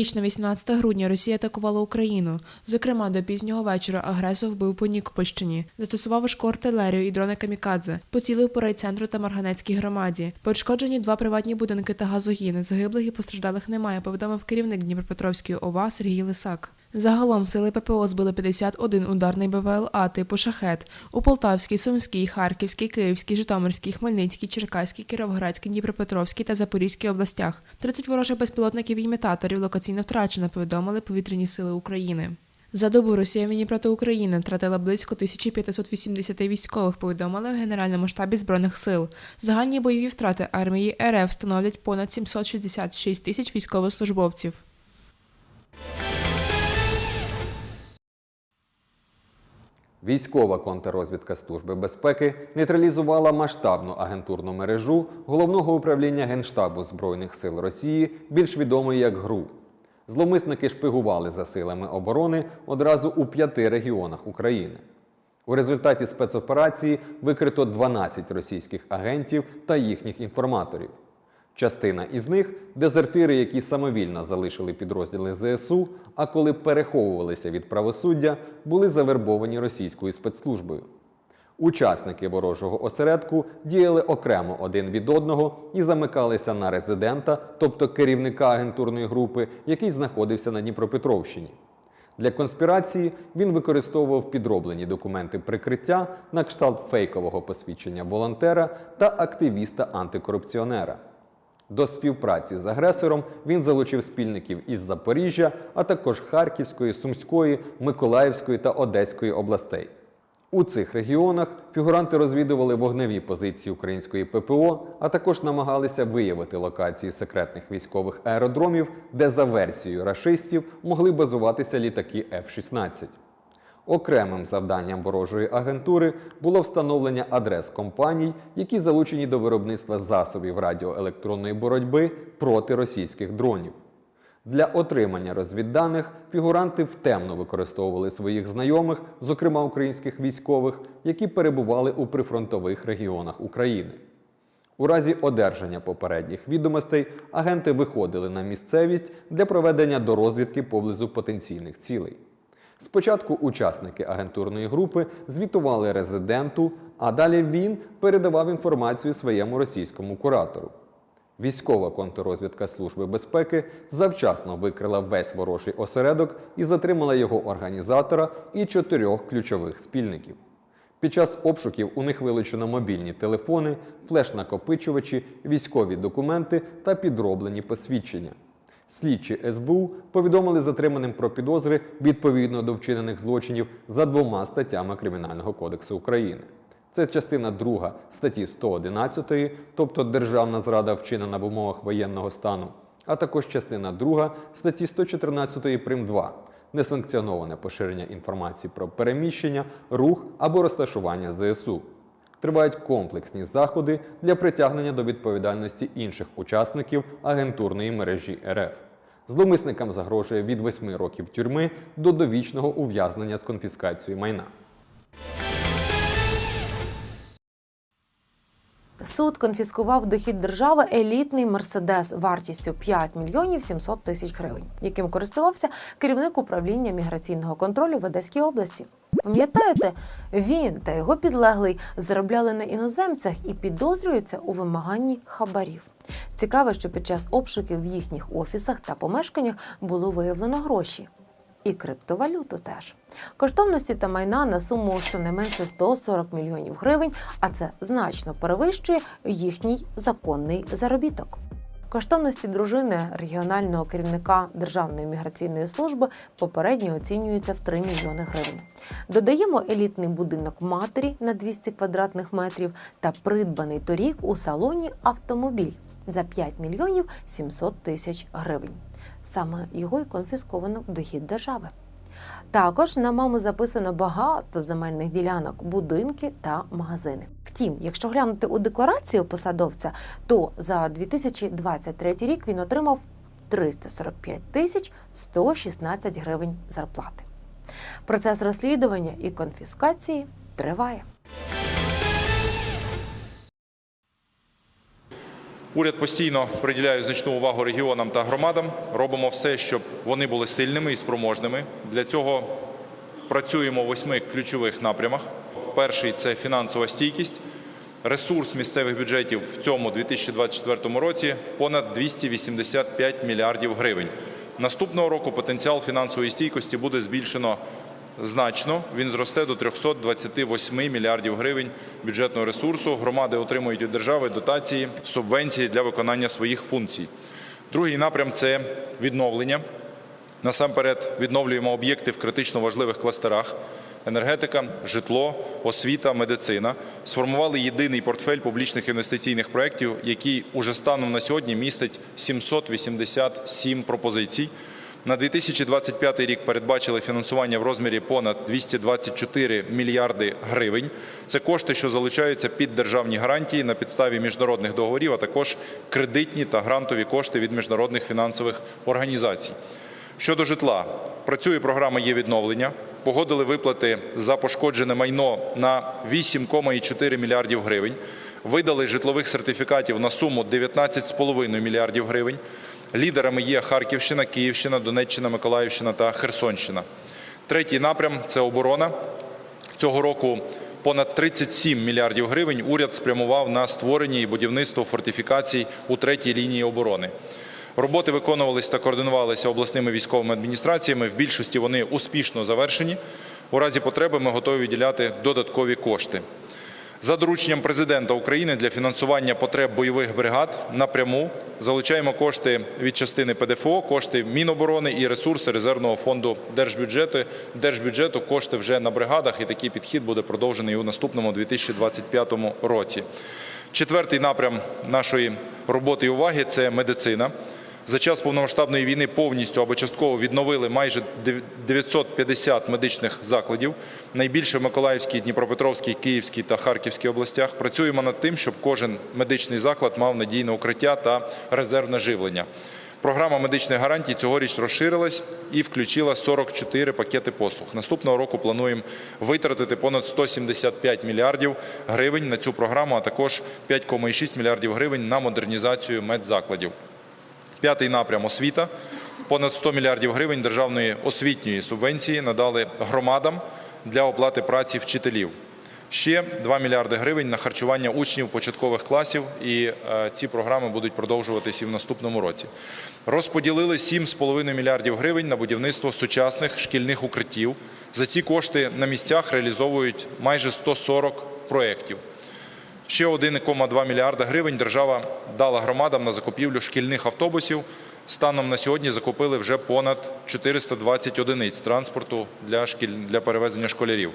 ніч на 18 грудня Росія атакувала Україну. Зокрема, до пізнього вечора агресор вбив по Нікопольщині, застосував важку артилерію і дрони камікадзе, поцілив по райцентру та Марганецькій громаді. Пошкоджені два приватні будинки та газогіни. Загиблих і постраждалих немає. Повідомив керівник Дніпропетровської ОВА Сергій Лисак. Загалом сили ППО збили 51 ударний БВЛА типу шахет у Полтавській, Сумській, Харківській, Київській, Житомирській, Хмельницькій, Черкаській, Кіровоградській, Дніпропетровській та Запорізькій областях. 30 ворожих безпілотників і імітаторів локаційно втрачено, повідомили повітряні сили України. За добу Росія війні проти України втратила близько 1580 військових, повідомили в Генеральному штабі збройних сил. Загальні бойові втрати армії РФ становлять понад 766 тисяч військовослужбовців. Військова контррозвідка Служби безпеки нейтралізувала масштабну агентурну мережу головного управління Генштабу Збройних сил Росії, більш відомої як ГРУ. Зловмисники шпигували за силами оборони одразу у п'яти регіонах України. У результаті спецоперації викрито 12 російських агентів та їхніх інформаторів. Частина із них дезертири, які самовільно залишили підрозділи ЗСУ, а коли переховувалися від правосуддя, були завербовані російською спецслужбою. Учасники ворожого осередку діяли окремо один від одного і замикалися на резидента, тобто керівника агентурної групи, який знаходився на Дніпропетровщині. Для конспірації він використовував підроблені документи прикриття на кшталт фейкового посвідчення волонтера та активіста-антикорупціонера. До співпраці з агресором він залучив спільників із Запоріжжя, а також Харківської, Сумської, Миколаївської та Одеської областей. У цих регіонах фігуранти розвідували вогневі позиції української ППО, а також намагалися виявити локації секретних військових аеродромів, де за версією рашистів могли базуватися літаки F-16. Окремим завданням ворожої агентури було встановлення адрес компаній, які залучені до виробництва засобів радіоелектронної боротьби проти російських дронів. Для отримання розвідданих фігуранти втемно використовували своїх знайомих, зокрема українських військових, які перебували у прифронтових регіонах України. У разі одержання попередніх відомостей агенти виходили на місцевість для проведення дорозвідки поблизу потенційних цілей. Спочатку учасники агентурної групи звітували резиденту, а далі він передавав інформацію своєму російському куратору. Військова контррозвідка Служби безпеки завчасно викрила весь ворожий осередок і затримала його організатора і чотирьох ключових спільників. Під час обшуків у них вилучено мобільні телефони, флеш-накопичувачі, військові документи та підроблені посвідчення. Слідчі СБУ повідомили затриманим про підозри відповідно до вчинених злочинів за двома статтями Кримінального кодексу України. Це частина 2 статті 111, тобто державна зрада вчинена в умовах воєнного стану, а також частина 2 статті 114 прим 2 несанкціоноване поширення інформації про переміщення, рух або розташування ЗСУ. Тривають комплексні заходи для притягнення до відповідальності інших учасників агентурної мережі РФ. Зловмисникам загрожує від 8 років тюрми до довічного ув'язнення з конфіскацією майна. Суд конфіскував дохід держави елітний мерседес вартістю 5 мільйонів 700 тисяч гривень, яким користувався керівник управління міграційного контролю в Одеській області. Пам'ятаєте, він та його підлеглий заробляли на іноземцях і підозрюються у вимаганні хабарів. Цікаво, що під час обшуків в їхніх офісах та помешканнях було виявлено гроші. І криптовалюту теж коштовності та майна на суму щонайменше 140 мільйонів гривень, а це значно перевищує їхній законний заробіток. Коштовності дружини регіонального керівника Державної міграційної служби попередньо оцінюються в 3 мільйони гривень. Додаємо елітний будинок матері на 200 квадратних метрів та придбаний торік у салоні автомобіль за 5 мільйонів 700 тисяч гривень. Саме його й конфісковано в дохід держави. Також на маму записано багато земельних ділянок, будинки та магазини. Втім, якщо глянути у декларацію посадовця, то за 2023 рік він отримав 345 тисяч 116 гривень зарплати. Процес розслідування і конфіскації триває. Уряд постійно приділяє значну увагу регіонам та громадам. Робимо все, щоб вони були сильними і спроможними. Для цього працюємо в восьми ключових напрямах. Перший це фінансова стійкість. Ресурс місцевих бюджетів в цьому 2024 році понад 285 мільярдів гривень. Наступного року потенціал фінансової стійкості буде збільшено значно. Він зросте до 328 мільярдів гривень бюджетного ресурсу. Громади отримують від держави дотації, субвенції для виконання своїх функцій. Другий напрям це відновлення. Насамперед відновлюємо об'єкти в критично важливих кластерах: енергетика, житло, освіта, медицина. Сформували єдиний портфель публічних інвестиційних проєктів, який уже станом на сьогодні містить 787 пропозицій. На 2025 рік передбачили фінансування в розмірі понад 224 мільярди гривень. Це кошти, що залучаються під державні гарантії на підставі міжнародних договорів, а також кредитні та грантові кошти від міжнародних фінансових організацій. Щодо житла, працює програма є відновлення. Погодили виплати за пошкоджене майно на 8,4 мільярдів гривень. Видали житлових сертифікатів на суму 19,5 мільярдів гривень. Лідерами є Харківщина, Київщина, Донеччина, Миколаївщина та Херсонщина. Третій напрям це оборона. Цього року понад 37 мільярдів гривень уряд спрямував на створення і будівництво фортифікацій у третій лінії оборони. Роботи виконувалися та координувалися обласними військовими адміністраціями. В більшості вони успішно завершені. У разі потреби ми готові виділяти додаткові кошти. За дорученням президента України для фінансування потреб бойових бригад напряму залучаємо кошти від частини ПДФО, кошти Міноборони і ресурси резервного фонду держбюджету. Держбюджету кошти вже на бригадах, і такий підхід буде продовжений у наступному 2025 році. Четвертий напрям нашої роботи і уваги це медицина. За час повномасштабної війни повністю або частково відновили майже 950 медичних закладів. Найбільше в Миколаївській, Дніпропетровській, Київській та Харківській областях. Працюємо над тим, щоб кожен медичний заклад мав надійне укриття та резервне живлення. Програма медичних гарантій цьогоріч розширилась і включила 44 пакети послуг. Наступного року плануємо витратити понад 175 мільярдів гривень на цю програму, а також 5,6 мільярдів гривень на модернізацію медзакладів. П'ятий напрям освіта. Понад 100 мільярдів гривень державної освітньої субвенції надали громадам для оплати праці вчителів. Ще 2 мільярди гривень на харчування учнів початкових класів, і е, ці програми будуть продовжуватись і в наступному році. Розподілили 7,5 мільярдів гривень на будівництво сучасних шкільних укриттів. За ці кошти на місцях реалізовують майже 140 проєктів. Ще 1,2 мільярда гривень держава дала громадам на закупівлю шкільних автобусів. Станом на сьогодні закупили вже понад 420 одиниць транспорту для шкіль для перевезення школярів.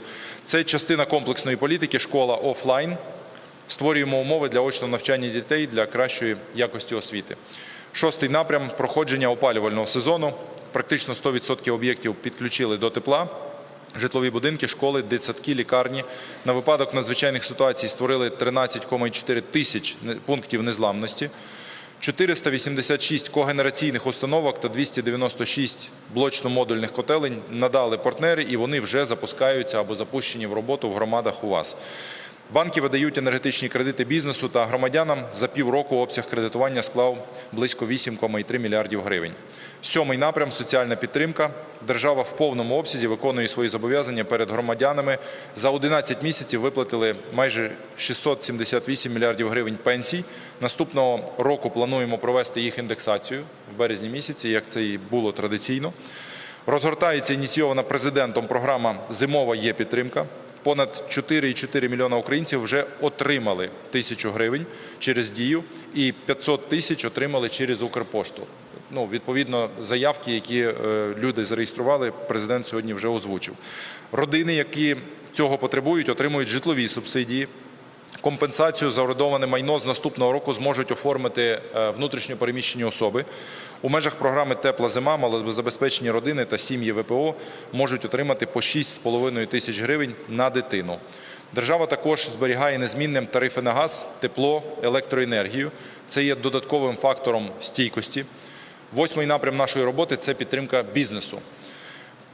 Це частина комплексної політики школа офлайн. Створюємо умови для очного навчання дітей для кращої якості освіти. Шостий напрям проходження опалювального сезону. Практично 100% об'єктів підключили до тепла. Житлові будинки, школи, дитсадки, лікарні. На випадок надзвичайних ситуацій створили 13,4 тисяч пунктів незламності. 486 когенераційних установок та 296 блочно-модульних котелень надали партнери, і вони вже запускаються або запущені в роботу в громадах у вас. Банки видають енергетичні кредити бізнесу та громадянам. За півроку обсяг кредитування склав близько 8,3 мільярдів гривень. Сьомий напрям соціальна підтримка. Держава в повному обсязі виконує свої зобов'язання перед громадянами. За 11 місяців виплатили майже 678 мільярдів гривень пенсій. Наступного року плануємо провести їх індексацію в березні місяці, як це і було традиційно. Розгортається ініційована президентом програма Зимова є підтримка. Понад 4,4 мільйона українців вже отримали тисячу гривень через дію, і 500 тисяч отримали через Укрпошту. Ну, відповідно, заявки, які е, люди зареєстрували, президент сьогодні вже озвучив. Родини, які цього потребують, отримують житлові субсидії. Компенсацію за орендоване майно з наступного року зможуть оформити е, внутрішньо переміщені особи. У межах програми Тепла зима малозабезпечені родини та сім'ї ВПО можуть отримати по 6,5 тисяч гривень на дитину. Держава також зберігає незмінним тарифи на газ, тепло, електроенергію. Це є додатковим фактором стійкості. Восьмий напрям нашої роботи це підтримка бізнесу.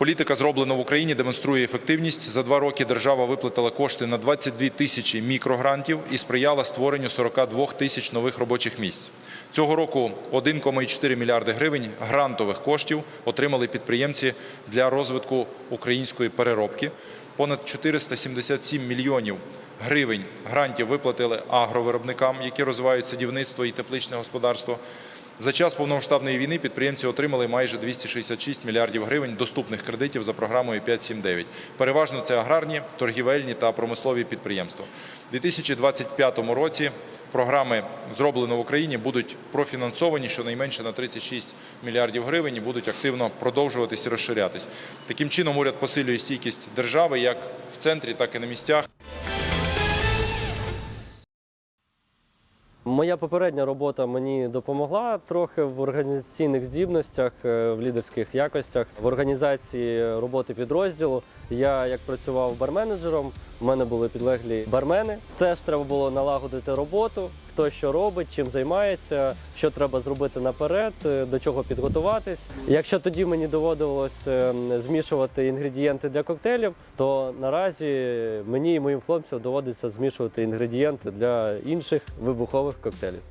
Політика зроблена в Україні демонструє ефективність. За два роки держава виплатила кошти на 22 тисячі мікрогрантів і сприяла створенню 42 тисяч нових робочих місць. Цього року 1,4 мільярди гривень грантових коштів отримали підприємці для розвитку української переробки. Понад 477 мільйонів гривень грантів виплатили агровиробникам, які розвивають садівництво і тепличне господарство. За час повномасштабної війни підприємці отримали майже 266 мільярдів гривень доступних кредитів за програмою 5.7.9. Переважно це аграрні, торгівельні та промислові підприємства. У 2025 році програми зроблено в Україні будуть профінансовані щонайменше на 36 мільярдів гривень і будуть активно продовжуватись і розширятись. Таким чином уряд посилює стійкість держави як в центрі, так і на місцях. Моя попередня робота мені допомогла трохи в організаційних здібностях, е, в лідерських якостях, в організації роботи підрозділу. Я як працював барменеджером, у мене були підлеглі бармени. Теж треба було налагодити роботу, хто що робить, чим займається, що треба зробити наперед, е, до чого підготуватись. Якщо тоді мені доводилось е, змішувати інгредієнти для коктейлів, то наразі мені і моїм хлопцям доводиться змішувати інгредієнти для інших вибухових коктейлів.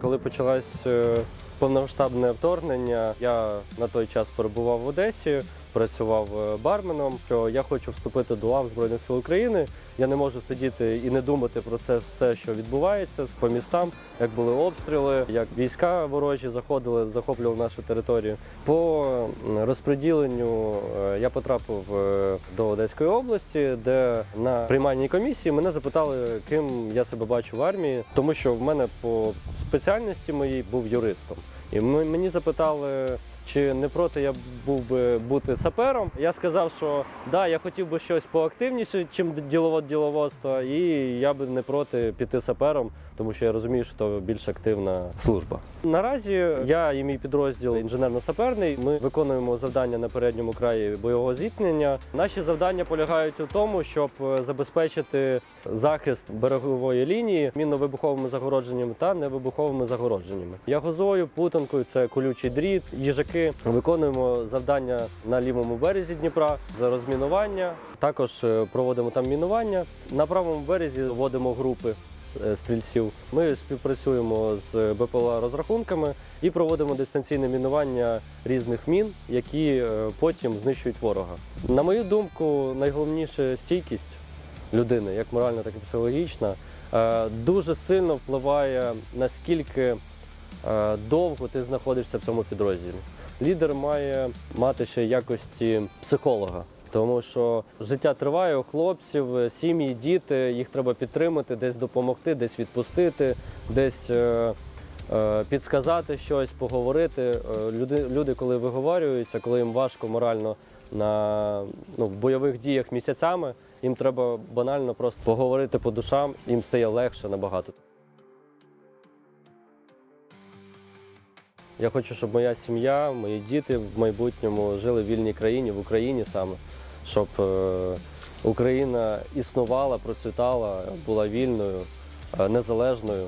Коли почалось е, повномасштабне вторгнення, я на той час перебував в Одесі, працював е, барменом. Що я хочу вступити до лав Збройних сил України. Я не можу сидіти і не думати про це все, що відбувається по містам, як були обстріли, як війська ворожі заходили, захоплювали нашу територію. По розподіленню е, я потрапив е, до Одеської області, де на приймальній комісії мене запитали, ким я себе бачу в армії, тому що в мене по спеціальності моїй був юристом. І ми- мені запитали, чи не проти я був би бути сапером. Я сказав, що да, я хотів би щось поактивніше, чим діловод діловодство, і я би не проти піти сапером, тому що я розумію, що це більш активна служба. Наразі я і мій підрозділ інженерно-саперний. Ми виконуємо завдання на передньому краї бойового зіткнення. Наші завдання полягають у тому, щоб е, забезпечити захист берегової лінії мінно-вибуховими загородженнями та невибуховими загородженнями. Ягозою, путанкою це колючий дріт, їжаки. Виконуємо завдання на лівому березі Дніпра за розмінування. Також е, проводимо там мінування. На правому березі вводимо групи стрільців. Ми співпрацюємо з БПЛА розрахунками і проводимо дистанційне мінування різних мін, які е, потім знищують ворога. На мою думку, найголовніше стійкість людини, як моральна, так і психологічна, е, дуже сильно впливає наскільки е, довго ти знаходишся в цьому підрозділі. Лідер має мати ще якості психолога. Тому що життя триває у хлопців, е, сім'ї, діти, їх треба підтримати, десь допомогти, десь відпустити, десь е, е, підсказати щось, поговорити. Е, Люди, люди, коли виговорюються, коли їм важко морально на ну, в бойових діях місяцями, їм треба банально просто поговорити по душам, їм стає легше набагато. Я хочу, щоб моя сім'я, мої діти в майбутньому жили в вільній країні, в Україні саме, щоб е, Україна існувала, процвітала, була вільною, е, незалежною.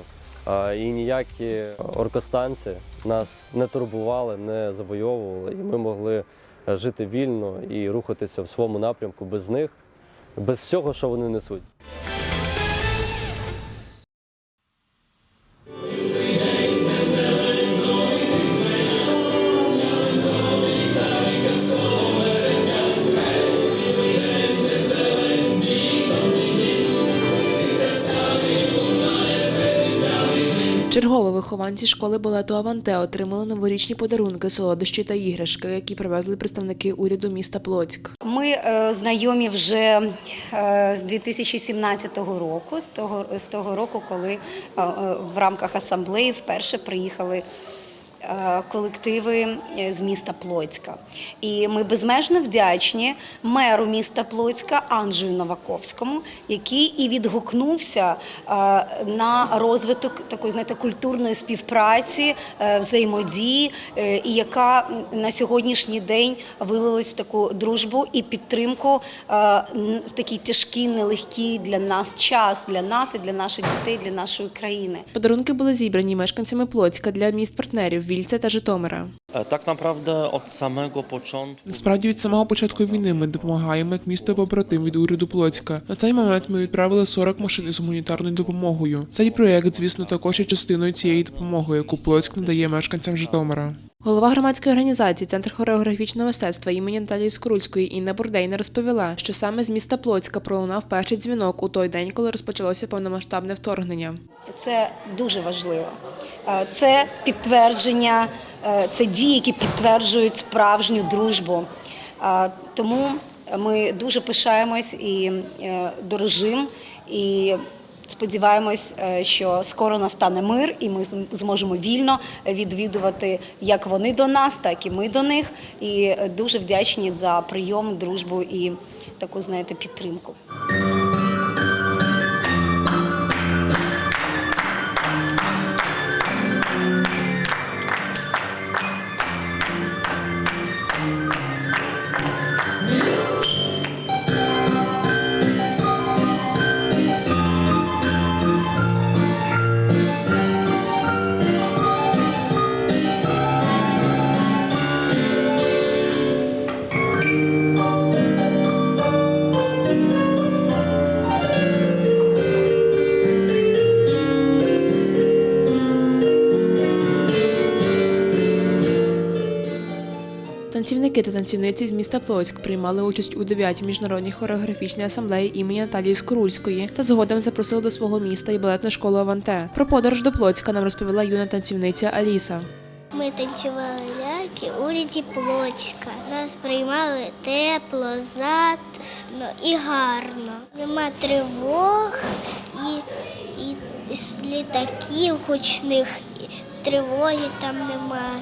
І ніякі оркостанці нас не турбували, не завойовували, і ми могли е, жити вільно і рухатися в своєму напрямку без них, без всього, що вони несуть. Чергово вихованці школи балету Аванте отримали новорічні подарунки, солодощі та іграшки, які привезли представники уряду міста Плоцьк. Ми е, знайомі вже е, з 2017 року, з того, з того року, коли е, в рамках асамблеї вперше приїхали колективи е, з міста Плоцька. І ми безмежно вдячні меру міста Плоцька Анджею Новаковському, який і відгукнувся е, на розвиток такої знаєте, культурної співпраці, е, взаємодії, е, і яка на сьогоднішній день вилилась в таку дружбу і підтримку е, в такий тяжкий, нелегкий для нас час, для нас і для наших дітей, для нашої країни. Подарунки були зібрані мешканцями Плоцька для міст партнерів Вільця та Житомира. E, Tak naprawdę od samego początku Насправді від самого початку війни ми допомагаємо як місто побратим від уряду Плоцька. На цей момент ми відправили 40 машин із гуманітарною допомогою. Цей проєкт, звісно, також є частиною цієї допомоги, яку Плоцьк надає мешканцям Житомира. Голова громадської організації Центр хореографічного мистецтва імені Наталії Скорульської Інна Бурдейна розповіла, що саме з міста Плоцька пролунав перший дзвінок у той день, коли розпочалося повномасштабне вторгнення. Це дуже важливо. Е, Це підтвердження, е, це дії, які підтверджують справжню дружбу. Е, Тому ми дуже пишаємось і дорожим, і сподіваємось, що скоро настане мир, і ми зможемо вільно відвідувати як вони до нас, так і ми до них. І дуже вдячні за прийом, дружбу і таку, знаєте, підтримку. Танцівники та танцівниці з міста Плоцьк приймали участь у 9-й міжнародній хореографічній асамблеї імені Наталії Скорульської та згодом запросили до свого міста і балетну школу Аванте. Про подорож до Плоцька нам розповіла юна танцівниця Аліса. Ми танцювали ляки у ліді Плоцька. Нас приймали тепло, затишно і гарно. Нема тривог і, і літаків гучних, тривоги там немає.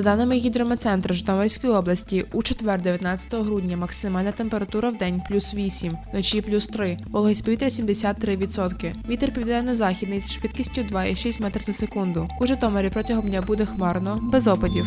За даними гідрометцентру Житомирської області, у четвер, 19 грудня, максимальна температура в день плюс 8, вночі плюс 3, вологість повітря 73%. Вітер південно-західний з швидкістю 2,6 метр за секунду. У Житомирі протягом дня буде хмарно, без опадів.